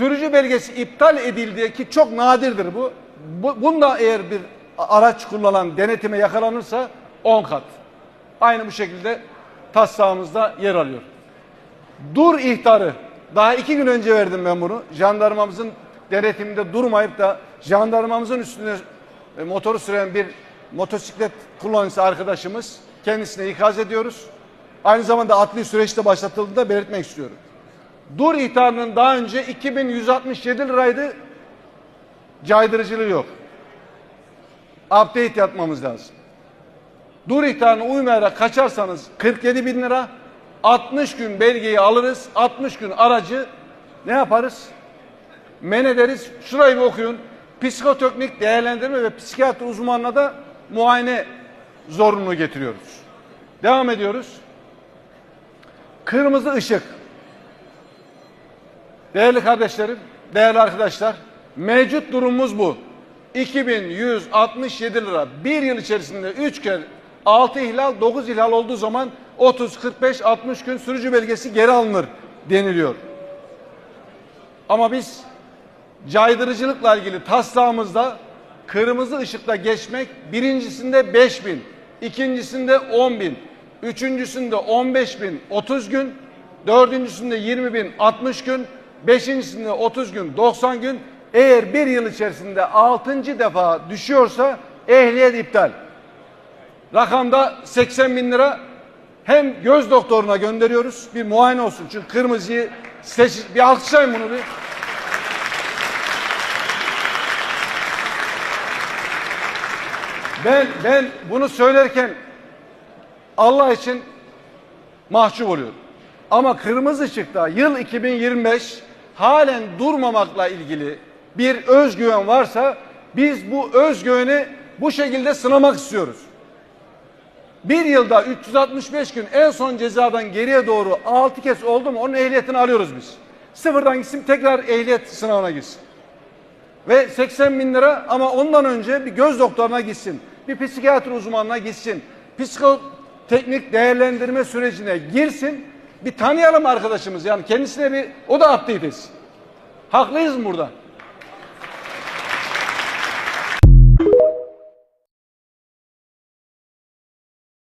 Sürücü belgesi iptal edildiği ki çok nadirdir bu. bu bunda eğer bir araç kullanan denetime yakalanırsa 10 kat. Aynı bu şekilde taslağımızda yer alıyor. Dur ihtarı. Daha iki gün önce verdim ben bunu. Jandarmamızın denetiminde durmayıp da jandarmamızın üstüne e, motoru süren bir motosiklet kullanıcısı arkadaşımız kendisine ikaz ediyoruz. Aynı zamanda adli süreçte başlatıldığını da belirtmek istiyorum. Dur ihtarının daha önce 2167 liraydı. Caydırıcılığı yok. Update yapmamız lazım. Dur ihtarına uymayarak kaçarsanız 47 bin lira, 60 gün belgeyi alırız, 60 gün aracı ne yaparız? Men ederiz. Şurayı bir okuyun. Psikoteknik değerlendirme ve psikiyatri uzmanına da muayene zorunluluğu getiriyoruz. Devam ediyoruz. Kırmızı ışık. Değerli kardeşlerim, değerli arkadaşlar, mevcut durumumuz bu. 2167 lira. Bir yıl içerisinde 3 kere 6 ihlal, 9 ihlal olduğu zaman 30, 45, 60 gün sürücü belgesi geri alınır deniliyor. Ama biz caydırıcılıkla ilgili taslağımızda kırmızı ışıkta geçmek birincisinde 5 bin, ikincisinde 10 bin, üçüncüsünde 15 bin 30 gün, dördüncüsünde 20 bin 60 gün, beşincisinde 30 gün 90 gün. Eğer bir yıl içerisinde 6. defa düşüyorsa ehliyet iptal. Rakamda 80 bin lira hem göz doktoruna gönderiyoruz bir muayene olsun. Çünkü kırmızıyı seç bir alkışlayın bunu bir. Ben ben bunu söylerken Allah için mahcup oluyorum. Ama kırmızı ışıkta yıl 2025 halen durmamakla ilgili bir özgüven varsa biz bu özgüveni bu şekilde sınamak istiyoruz. Bir yılda 365 gün en son cezadan geriye doğru 6 kez oldu mu onun ehliyetini alıyoruz biz. Sıfırdan gitsin tekrar ehliyet sınavına gitsin. Ve 80 bin lira ama ondan önce bir göz doktoruna gitsin. Bir psikiyatri uzmanına gitsin. Psikoteknik değerlendirme sürecine girsin. Bir tanıyalım arkadaşımız yani kendisine bir o da update. Haklıyız mı burada?